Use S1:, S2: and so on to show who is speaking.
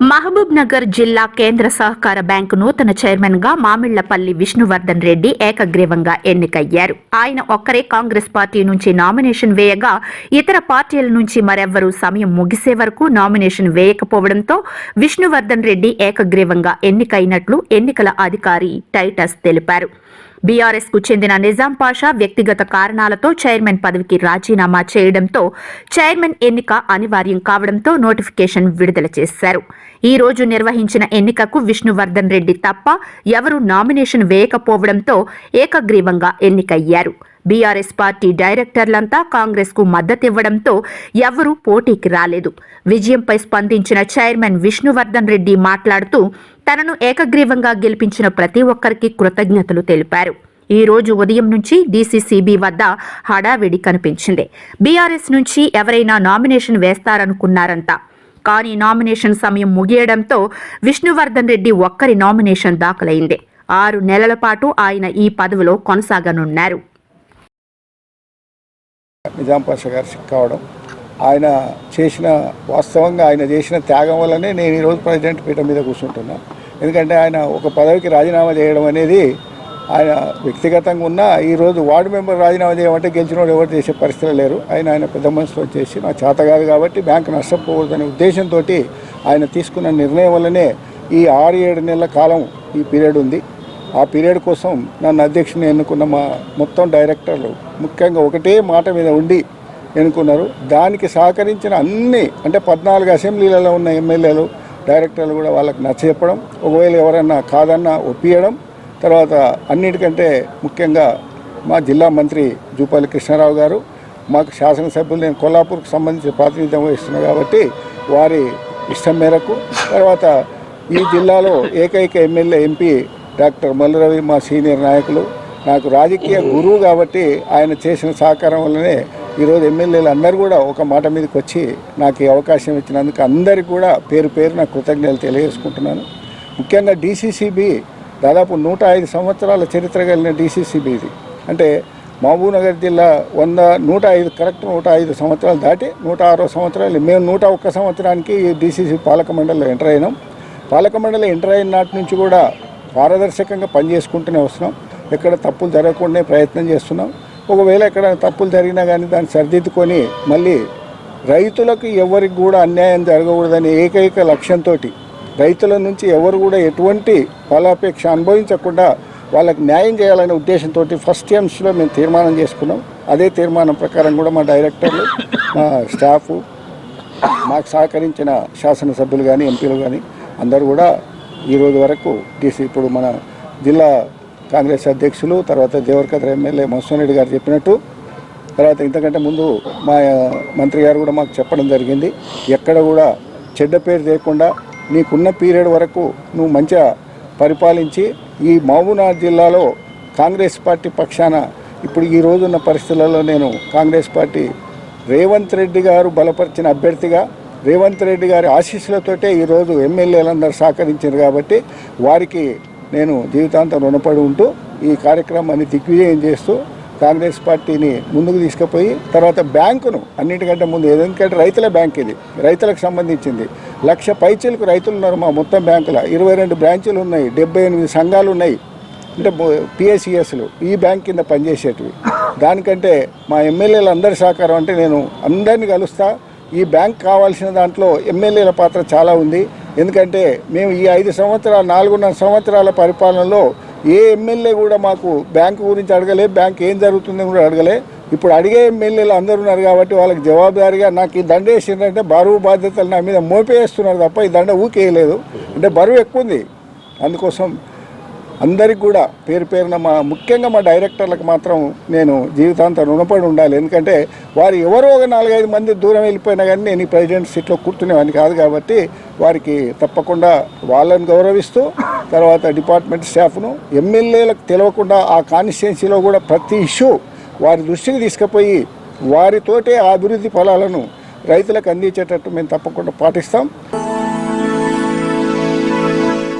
S1: మహబూబ్ నగర్ జిల్లా కేంద్ర సహకార బ్యాంకు నూతన చైర్మన్గా మామిళ్ళపల్లి విష్ణువర్ధన్ రెడ్డి ఏకగ్రీవంగా ఎన్నికయ్యారు. ఆయన ఒక్కరే కాంగ్రెస్ పార్టీ నుంచి నామినేషన్ వేయగా ఇతర పార్టీల నుంచి మరెవ్వరూ సమయం ముగిసే వరకు నామినేషన్ వేయకపోవడంతో విష్ణువర్ధన్ రెడ్డి ఏకగ్రీవంగా ఎన్నికైనట్లు ఎన్నికల అధికారి టైటస్ తెలిపారు. బీఆర్ఎస్కు చెందిన నిజాం పాషా వ్యక్తిగత కారణాలతో చైర్మన్ పదవికి రాజీనామా చేయడంతో చైర్మన్ ఎన్నిక అనివార్యం కావడంతో నోటిఫికేషన్ విడుదల చేశారు. ఈ రోజు నిర్వహించిన ఎన్నికకు విష్ణువర్ధన్ రెడ్డి తప్ప ఎవరూ నామినేషన్ వేయకపోవడంతో ఏకగ్రీవంగా ఎన్నికయ్యారు. బీఆర్ఎస్ పార్టీ డైరెక్టర్లంతా కాంగ్రెస్కు మద్దతివ్వడంతో ఎవరూ పోటీకి రాలేదు. విజయంపై స్పందించిన చైర్మన్ విష్ణువర్ధన్ రెడ్డి మాట్లాడుతూ తనను ఏకగ్రీవంగా గెలిపించిన ప్రతి ఒక్కరికి కృతజ్ఞతలు తెలిపారు. ఈ రోజు ఉదయం నుంచి డీసీసీబీ వద్ద హడావిడి కనిపించింది. బీఆర్ఎస్ నుంచి ఎవరైనా నామినేషన్ వేస్తారనుకున్నారంట. కానీ నామినేషన్ సమయం ముగియడంతో విష్ణువర్ధన్ రెడ్డి ఒక్కరి నామినేషన్ దాఖలైంది. ఆరు నెలల పాటు ఆయన ఈ పదవిలో కొనసాగనున్నారు.
S2: నిజాం పాషా గారు సిక్ కావడం ఆయన చేసిన వాస్తవంగా ఆయన చేసిన త్యాగం వల్లనే నేను ఈరోజు ప్రెసిడెంట్ పీఠం మీద కూర్చుంటున్నాను ఎందుకంటే ఆయన ఒక పదవికి రాజీనామా చేయడం అనేది ఆయన వ్యక్తిగతంగా ఉన్న ఈరోజు వార్డు మెంబర్ రాజీనామా చేయమంటే గెలిచిన వాడు ఎవరు చేసే పరిస్థితులు లేరు. ఆయన ఆయన పెద్ద మనసులో చేసి నా చేత కాదు కాబట్టి బ్యాంకు నష్టపోకూడదనే ఉద్దేశంతో ఆయన తీసుకున్న నిర్ణయం వల్లనే ఈ ఆరు ఏడు నెలల కాలం ఈ పీరియడ్ ఉంది. ఆ పీరియడ్ కోసం నన్ను అధ్యక్షుని ఎన్నుకున్న మా మొత్తం డైరెక్టర్లు ముఖ్యంగా ఒకటే మాట మీద ఉండి ఎన్నుకున్నారు. దానికి సహకరించిన అన్ని అంటే పద్నాలుగు అసెంబ్లీలలో ఉన్న ఎమ్మెల్యేలు డైరెక్టర్లు కూడా వాళ్ళకి నచ్చ చెప్పడం ఒకవేళ ఎవరన్నా కాదన్నా ఒప్పియడం తర్వాత అన్నిటికంటే ముఖ్యంగా మా జిల్లా మంత్రి జూపాలి కృష్ణారావు గారు మాకు శాసనసభ్యులు నేను కొల్లాపూర్కి సంబంధించి ప్రాతినిధ్యం వహిస్తున్నా కాబట్టి వారి ఇష్టం మేరకు తర్వాత ఈ జిల్లాలో ఏకైక ఎమ్మెల్యే ఎంపీ డాక్టర్ మల్లరవి మా సీనియర్ నాయకులు. నాకు రాజకీయ గురువు కాబట్టి ఆయన చేసిన సహకారం వల్లనే ఈరోజు ఎమ్మెల్యేలు అందరూ కూడా ఒక మాట మీదకి వచ్చి నాకు ఈ అవకాశం ఇచ్చినందుకు అందరికీ కూడా పేరు పేరు నా కృతజ్ఞతలు తెలియజేసుకుంటున్నాను. ముఖ్యంగా డీసీసీబీ దాదాపు నూట ఐదు సంవత్సరాల చరిత్ర కలిగిన డీసీసీబీ ఇది. అంటే మహబూబ్నగర్ జిల్లా వంద నూట ఐదు కరెక్ట్ నూట ఐదు సంవత్సరాలు దాటి నూట ఆరో సంవత్సరాలు మేము నూట ఒక్క సంవత్సరానికి ఈ డీసీసీ పాలక మండలిలో ఎంటర్ అయినాం. పాలక మండలి ఎంటర్ అయిన నాటి నుంచి కూడా పారదర్శకంగా పనిచేసుకుంటూనే వస్తున్నాం. ఎక్కడ తప్పులు జరగకుండా ప్రయత్నం చేస్తున్నాం. ఒకవేళ ఎక్కడ తప్పులు జరిగినా కానీ దాన్ని సరిదిద్దుకొని మళ్ళీ రైతులకు ఎవరికి కూడా అన్యాయం జరగకూడదనే ఏకైక లక్ష్యంతో రైతుల నుంచి ఎవరు కూడా ఎటువంటి ఫలాపేక్ష అనుభవించకుండా వాళ్ళకి న్యాయం చేయాలనే ఉద్దేశంతో ఫస్ట్ టైమ్స్లో మేము తీర్మానం చేసుకున్నాం. అదే తీర్మానం ప్రకారం కూడా మా డైరెక్టర్లు మా స్టాఫ్ మాకు సహకరించిన శాసనసభ్యులు కానీ ఎంపీలు కానీ అందరూ కూడా ఈరోజు వరకు డీసీ ఇప్పుడు మన జిల్లా కాంగ్రెస్ అధ్యక్షులు తర్వాత దేవరకద్ర ఎమ్మెల్యే మోహన్ రెడ్డి గారు చెప్పినట్టు తర్వాత ఇంతకంటే ముందు మా మంత్రి గారు కూడా మాకు చెప్పడం జరిగింది. ఎక్కడ కూడా చెడ్డ పేరు లేకుండా నీకున్న పీరియడ్ వరకు నువ్వు మంచిగా పరిపాలించి ఈ మహబూబ్నగర్ జిల్లాలో కాంగ్రెస్ పార్టీ పక్షాన ఇప్పుడు ఈ రోజున్న పరిస్థితులలో నేను కాంగ్రెస్ పార్టీ రేవంత్ రెడ్డి గారు బలపరిచిన అభ్యర్థిగా రేవంత్ రెడ్డి గారి ఆశీస్సులతోటే ఈరోజు ఎమ్మెల్యేలందరూ సహకరించారు కాబట్టి వారికి నేను జీవితాంతం రుణపడి ఉంటూ ఈ కార్యక్రమాన్ని దిగ్విజయం చేస్తూ కాంగ్రెస్ పార్టీని ముందుకు తీసుకుపోయి తర్వాత బ్యాంకును అన్నిటికంటే ముందు ఎందుకంటే రైతుల బ్యాంక్ ఇది రైతులకు సంబంధించింది. లక్ష పైచీలకు రైతులు ఉన్నారు మా మొత్తం బ్యాంకులో. ఇరవై రెండు బ్రాంచులు ఉన్నాయి డెబ్బై ఎనిమిది సంఘాలు ఉన్నాయి. అంటే పిఎస్సిఎస్లు ఈ బ్యాంక్ కింద పనిచేసేటివి. దానికంటే మా ఎమ్మెల్యేలు అందరి సహకారం అంటే నేను అందరిని కలుస్తా. ఈ బ్యాంక్ కావాల్సిన దాంట్లో ఎమ్మెల్యేల పాత్ర చాలా ఉంది. ఎందుకంటే మేము ఈ ఐదు సంవత్సరాల నాలుగున్నర సంవత్సరాల పరిపాలనలో ఏ ఎమ్మెల్యే కూడా మాకు బ్యాంకు గురించి అడగలే బ్యాంక్ ఏం జరుగుతుందని కూడా అడగలే. ఇప్పుడు అడిగే ఎమ్మెల్యేలు అందరూ ఉన్నారు కాబట్టి వాళ్ళకి జవాబుదారిగా నాకు ఈ దండ వేసిందంటే బరువు బాధ్యతలు నా మీద మోపేస్తున్నారు తప్ప ఈ దండ ఊకేయలేదు. అంటే బరువు ఎక్కువ ఉంది. అందుకోసం అందరికి కూడా పేరు పేరున మా ముఖ్యంగా మా డైరెక్టర్లకు మాత్రం నేను జీవితాంతం రుణపడి ఉండాలి. ఎందుకంటే వారు ఎవరో ఒక నాలుగైదు మంది దూరం వెళ్ళిపోయినా కానీ నేను ఈ ప్రెసిడెంట్ సీట్లో కూర్చునేవాడిని కాదు కాబట్టి వారికి తప్పకుండా వాళ్ళని గౌరవిస్తూ తర్వాత డిపార్ట్మెంట్ స్టాఫ్ను ఎమ్మెల్యేలకు తెలియకుండా ఆ కాన్స్టిట్యున్సీలో కూడా ప్రతి ఇష్యూ వారి దృష్టికి తీసుకుపోయి వారితోటే ఆ అభివృద్ధి ఫలాలను రైతులకు అందించేటట్టు మేము తప్పకుండా పాటిస్తాం.